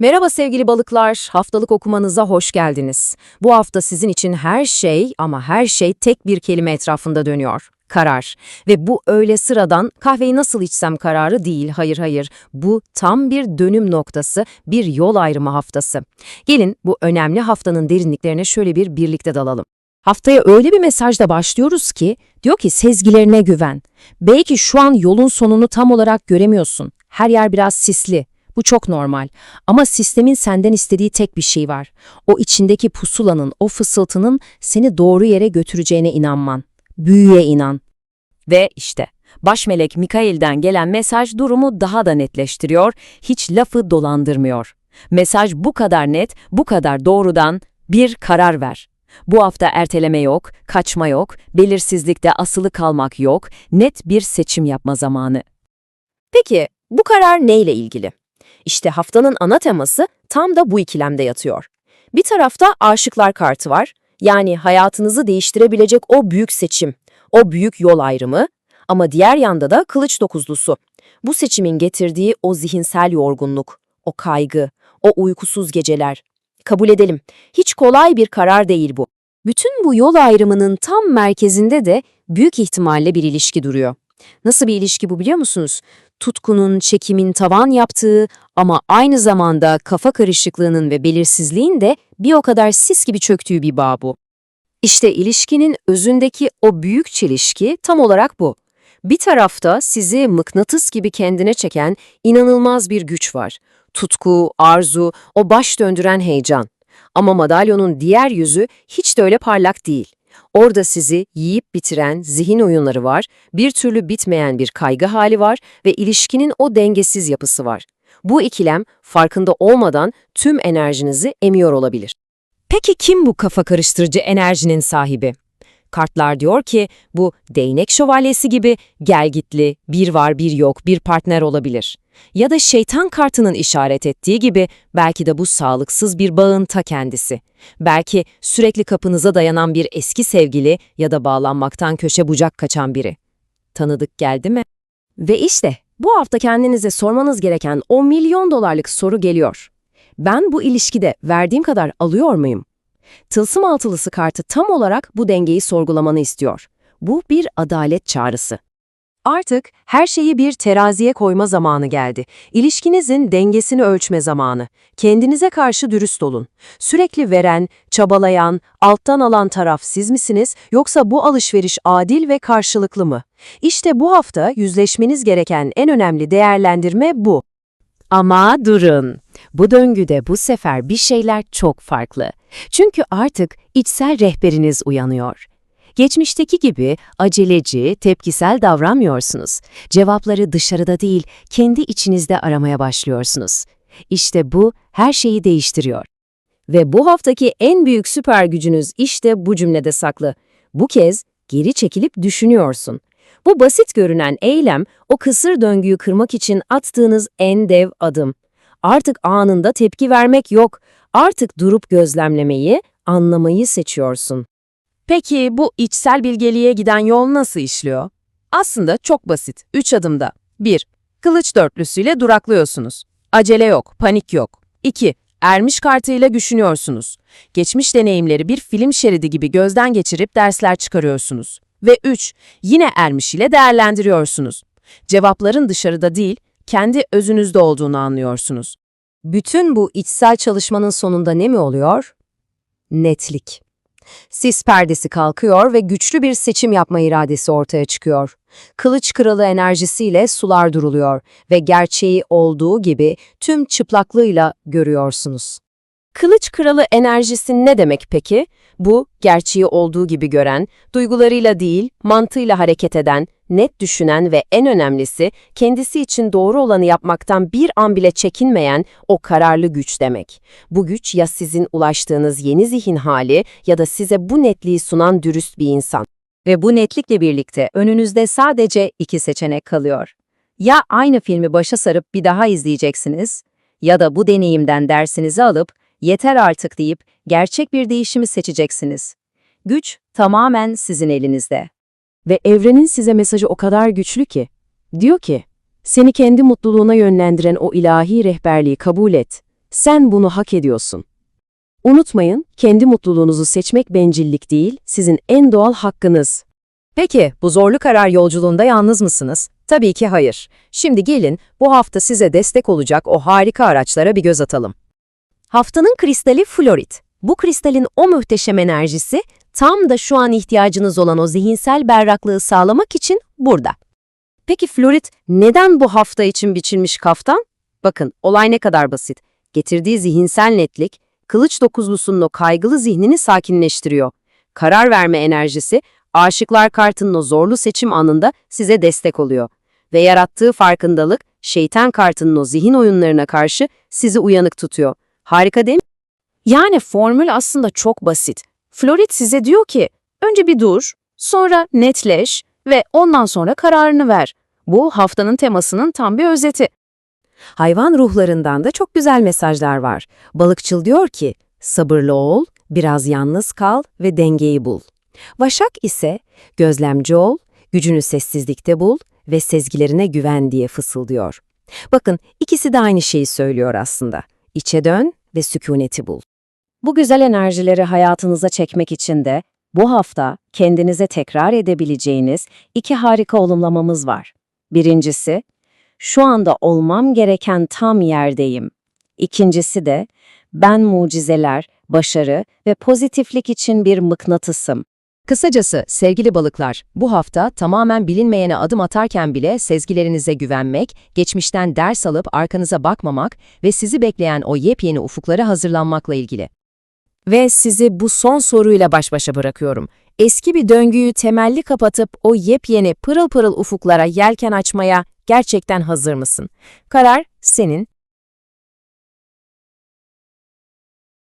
Merhaba sevgili balıklar, haftalık okumanıza hoş geldiniz. Bu hafta sizin için her şey ama her şey tek bir kelime etrafında dönüyor. Karar. Ve bu öyle sıradan kahveyi nasıl içsem kararı değil, hayır hayır. Bu tam bir dönüm noktası, bir yol ayrımı haftası. Gelin bu önemli haftanın derinliklerine şöyle bir birlikte dalalım. Haftaya öyle bir mesajla başlıyoruz ki, diyor ki sezgilerine güven. Belki şu an yolun sonunu tam olarak göremiyorsun. Her yer biraz sisli. Bu çok normal. Ama sistemin senden istediği tek bir şey var. O içindeki pusulanın, o fısıltının seni doğru yere götüreceğine inanman. Büyüye inan. Ve işte baş melek Mikail'den gelen mesaj durumu daha da netleştiriyor, hiç lafı dolandırmıyor. Mesaj bu kadar net, bu kadar doğrudan bir karar ver. Bu hafta erteleme yok, kaçma yok, belirsizlikte asılı kalmak yok, net bir seçim yapma zamanı. Peki bu karar neyle ilgili? İşte haftanın ana teması tam da bu ikilemde yatıyor. Bir tarafta aşıklar kartı var, yani hayatınızı değiştirebilecek o büyük seçim, o büyük yol ayrımı ama diğer yanda da kılıç dokuzlusu. Bu seçimin getirdiği o zihinsel yorgunluk, o kaygı, o uykusuz geceler. Kabul edelim, hiç kolay bir karar değil bu. Bütün bu yol ayrımının tam merkezinde de büyük ihtimalle bir ilişki duruyor. Nasıl bir ilişki bu biliyor musunuz? Tutkunun, çekimin tavan yaptığı ama aynı zamanda kafa karışıklığının ve belirsizliğin de bir o kadar sis gibi çöktüğü bir bağ bu. İşte ilişkinin özündeki o büyük çelişki tam olarak bu. Bir tarafta sizi mıknatıs gibi kendine çeken inanılmaz bir güç var. Tutku, arzu, o baş döndüren heyecan. Ama madalyonun diğer yüzü hiç de öyle parlak değil. Orada sizi yiyip bitiren zihin oyunları var, bir türlü bitmeyen bir kaygı hali var ve ilişkinin o dengesiz yapısı var. Bu ikilem farkında olmadan tüm enerjinizi emiyor olabilir. Peki kim bu kafa karıştırıcı enerjinin sahibi? Kartlar diyor ki bu değnek şövalyesi gibi gelgitli, bir var bir yok bir partner olabilir. Ya da şeytan kartının işaret ettiği gibi belki de bu sağlıksız bir bağın ta kendisi. Belki sürekli kapınıza dayanan bir eski sevgili ya da bağlanmaktan köşe bucak kaçan biri. Tanıdık geldi mi? Ve işte bu hafta kendinize sormanız gereken o milyon dolarlık soru geliyor. Ben bu ilişkide verdiğim kadar alıyor muyum? Tılsım altılısı kartı tam olarak bu dengeyi sorgulamanı istiyor. Bu bir adalet çağrısı. Artık her şeyi bir teraziye koyma zamanı geldi. İlişkinizin dengesini ölçme zamanı. Kendinize karşı dürüst olun. Sürekli veren, çabalayan, alttan alan taraf siz misiniz yoksa bu alışveriş adil ve karşılıklı mı? İşte bu hafta yüzleşmeniz gereken en önemli değerlendirme bu. Ama durun. Bu döngüde bu sefer bir şeyler çok farklı. Çünkü artık içsel rehberiniz uyanıyor. Geçmişteki gibi aceleci, tepkisel davranmıyorsunuz. Cevapları dışarıda değil, kendi içinizde aramaya başlıyorsunuz. İşte bu her şeyi değiştiriyor. Ve bu haftaki en büyük süper gücünüz işte bu cümlede saklı. Bu kez geri çekilip düşünüyorsun. Bu basit görünen eylem, o kısır döngüyü kırmak için attığınız en dev adım. Artık anında tepki vermek yok. Artık durup gözlemlemeyi, anlamayı seçiyorsun. Peki bu içsel bilgeliğe giden yol nasıl işliyor? Aslında çok basit. Üç adımda. 1. Kılıç dörtlüsüyle duraklıyorsunuz. Acele yok, panik yok. 2. Ermiş kartıyla düşünüyorsunuz. Geçmiş deneyimleri bir film şeridi gibi gözden geçirip dersler çıkarıyorsunuz. Ve 3. Yine ermiş ile değerlendiriyorsunuz. Cevapların dışarıda değil, kendi özünüzde olduğunu anlıyorsunuz. Bütün bu içsel çalışmanın sonunda ne mi oluyor? Netlik. Sis perdesi kalkıyor ve güçlü bir seçim yapma iradesi ortaya çıkıyor. Kılıç kralı enerjisiyle sular duruluyor ve gerçeği olduğu gibi tüm çıplaklığıyla görüyorsunuz. Kılıç kralı enerjisi ne demek peki? Bu, gerçeği olduğu gibi gören, duygularıyla değil, mantığıyla hareket eden, net düşünen ve en önemlisi kendisi için doğru olanı yapmaktan bir an bile çekinmeyen o kararlı güç demek. Bu güç ya sizin ulaştığınız yeni zihin hali ya da size bu netliği sunan dürüst bir insan. Ve bu netlikle birlikte önünüzde sadece iki seçenek kalıyor. Ya aynı filmi başa sarıp bir daha izleyeceksiniz ya da bu deneyimden dersinizi alıp yeter artık deyip gerçek bir değişimi seçeceksiniz. Güç tamamen sizin elinizde. Ve evrenin size mesajı o kadar güçlü ki, diyor ki, seni kendi mutluluğuna yönlendiren o ilahi rehberliği kabul et. Sen bunu hak ediyorsun. Unutmayın, kendi mutluluğunuzu seçmek bencillik değil, sizin en doğal hakkınız. Peki, bu zorlu karar yolculuğunda yalnız mısınız? Tabii ki hayır. Şimdi gelin, bu hafta size destek olacak o harika araçlara bir göz atalım. Haftanın kristali florit. Bu kristalin o muhteşem enerjisi tam da şu an ihtiyacınız olan o zihinsel berraklığı sağlamak için burada. Peki florit neden bu hafta için biçilmiş kaftan? Bakın, olay ne kadar basit. Getirdiği zihinsel netlik, kılıç dokuzlusunun o kaygılı zihnini sakinleştiriyor. Karar verme enerjisi, aşıklar kartının o zorlu seçim anında size destek oluyor. Ve yarattığı farkındalık, şeytan kartının o zihin oyunlarına karşı sizi uyanık tutuyor. Harika değil mi? Yani formül aslında çok basit. Florit size diyor ki, önce bir dur, sonra netleş ve ondan sonra kararını ver. Bu haftanın temasının tam bir özeti. Hayvan ruhlarından da çok güzel mesajlar var. Balıkçıl diyor ki, sabırlı ol, biraz yalnız kal ve dengeyi bul. Vaşak ise, gözlemci ol, gücünü sessizlikte bul ve sezgilerine güven diye fısıldıyor. Bakın, ikisi de aynı şeyi söylüyor aslında. İçe dön ve sükuneti bul. Bu güzel enerjileri hayatınıza çekmek için de bu hafta kendinize tekrar edebileceğiniz iki harika olumlamamız var. Birincisi, şu anda olmam gereken tam yerdeyim. İkincisi de, ben mucizeler, başarı ve pozitiflik için bir mıknatısım. Kısacası sevgili balıklar, bu hafta tamamen bilinmeyene adım atarken bile sezgilerinize güvenmek, geçmişten ders alıp arkanıza bakmamak ve sizi bekleyen o yepyeni ufuklara hazırlanmakla ilgili. Ve sizi bu son soruyla baş başa bırakıyorum. Eski bir döngüyü temelli kapatıp o yepyeni pırıl pırıl ufuklara yelken açmaya gerçekten hazır mısın? Karar senin